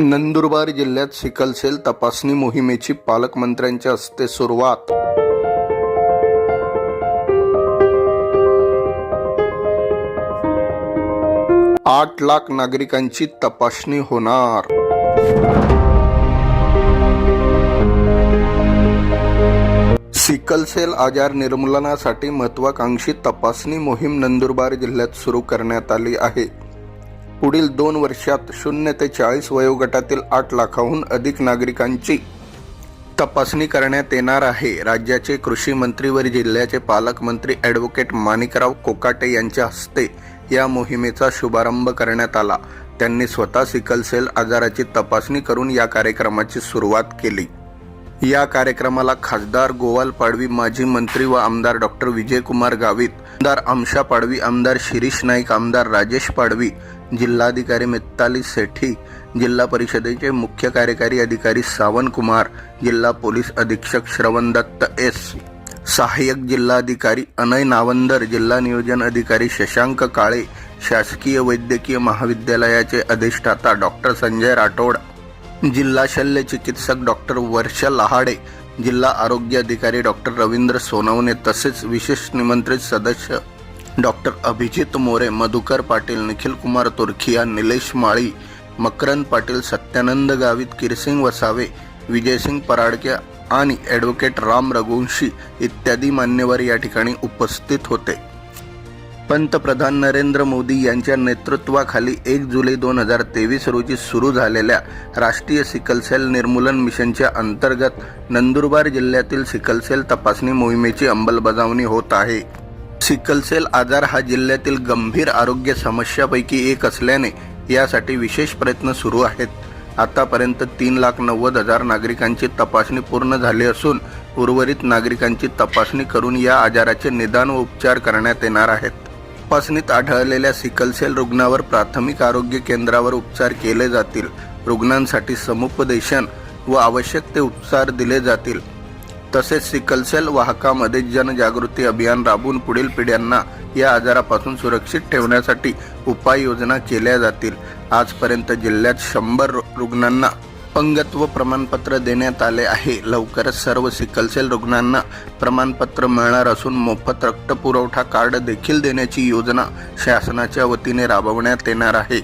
नंदुरबार जिल्ह्यात सिकलसेल तपासणी मोहिमेची पालकमंत्र्यांच्या हस्ते सुरुवात. आठ लाख नागरिकांची तपासणी होणार. सिकलसेल आजार निर्मूलनासाठी महत्वाकांक्षी तपासणी मोहीम नंदुरबार जिल्ह्यात सुरू करण्यात आली आहे. पुढील दोन वर्षात शून्य ते चाळीस वयोगटातील आठ लाखाहून अधिक नागरिकांची तपासणी करण्यात येणार आहे. राज्याचे कृषी मंत्री व जिल्ह्याचे पालकमंत्री ॲडव्होकेट माणिकराव कोकाटे यांच्या हस्ते या मोहिमेचा शुभारंभ करण्यात आला. त्यांनी स्वतः सिकलसेल आजाराची तपासणी करून या कार्यक्रमाची सुरुवात केली. या कार्यक्रमाला खासदार गोवाल पाडवी माजी मंत्री व आमदार डॉक्टर विजयकुमार गावित आमदार आमशा पाडवी आमदार शिरीष नाईक आमदार राजेश पाडवी जिल्हाधिकारी मित्ताली सेठी जिल्हा परिषदेचे मुख्य कार्यकारी अधिकारी सावन कुमार जिल्हा पोलीस अधीक्षक श्रवण दत्त एस सहाय्यक जिल्हाधिकारी अनय नावंदर जिल्हा नियोजन अधिकारी शशांक काळे शासकीय वैद्यकीय महाविद्यालयाचे अधिष्ठाता डॉक्टर संजय राठोड जिल्हा शल्य चिकित्सक डॉक्टर वर्षा लहाडे जिल्हा आरोग्य अधिकारी डॉक्टर रवींद्र सोनवणे तसेच विशेष निमंत्रित सदस्य डॉक्टर अभिजित मोरे मधुकर पाटील निखिल कुमार तुर्खिया निलेश माळी मकरंद पाटील सत्यानंद गावित किरसिंग वसावे विजयसिंग पराडके आणि ॲडव्होकेट राम रघुवंशी इत्यादी मान्यवर या ठिकाणी उपस्थित होते. पंतप्रधान नरेंद्र मोदी यांच्या नेतृत्वाखाली एक जुलै दोन हजार तेवीस रोजी सुरू झालेल्या राष्ट्रीय सिकलसेल निर्मूलन मिशनच्या अंतर्गत नंदुरबार जिल्ह्यातील सिकलसेल तपासणी मोहिमेची अंमलबजावणी होत आहे. सिकलसेल आजार हा जिल्ह्यातील गंभीर आरोग्य समस्यापैकी एक असल्याने यासाठी विशेष प्रयत्न सुरू आहेत. आतापर्यंत तीन लाख नव्वद हजार नागरिकांची तपासणी पूर्ण झाली असून उर्वरित नागरिकांची तपासणी करून या आजाराचे निदान व उपचार करण्यात येणार आहेत. तपासणीत आढळलेल्या सिकलसेल रुग्णावर प्राथमिक आरोग्य केंद्रावर उपचार केले जातील. रुग्णांसाठी समुपदेशन व आवश्यक ते उपचार दिले जातील. तसेच सिकलसेल वाहकामध्ये जनजागृती अभियान राबवून पुढील पिढ्यांना या आजारापासून सुरक्षित ठेवण्यासाठी उपाययोजना केल्या जातील. आजपर्यंत जिल्ह्यात शंभर रुग्णांना अपंगत्व प्रमाणपत्र देण्यात आले आहे. लवकरच सर्व सिकलसेल रुग्णांना प्रमाणपत्र मिळणार असून मोफत रक्तपुरवठा कार्ड देखील देण्याची योजना शासनाच्या वतीने राबवण्यात येणार आहे.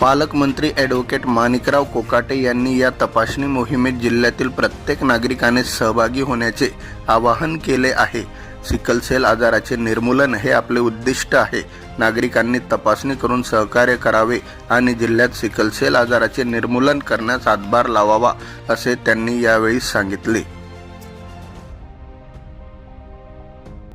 पालकमंत्री ॲडव्होकेट माणिकराव कोकाटे यांनी या तपासणी मोहिमेत जिल्ह्यातील प्रत्येक नागरिकाने सहभागी होण्याचे आवाहन केले आहे. सिकलसेल आजाराचे निर्मूलन हे आपले उद्दिष्ट आहे. नागरिकांनी तपासणी करून सहकार्य करावे आणि जिल्ह्यात सिकलसेल आजाराचे निर्मूलन करण्यास हातभार लावावा असे त्यांनी यावेळी सांगितले.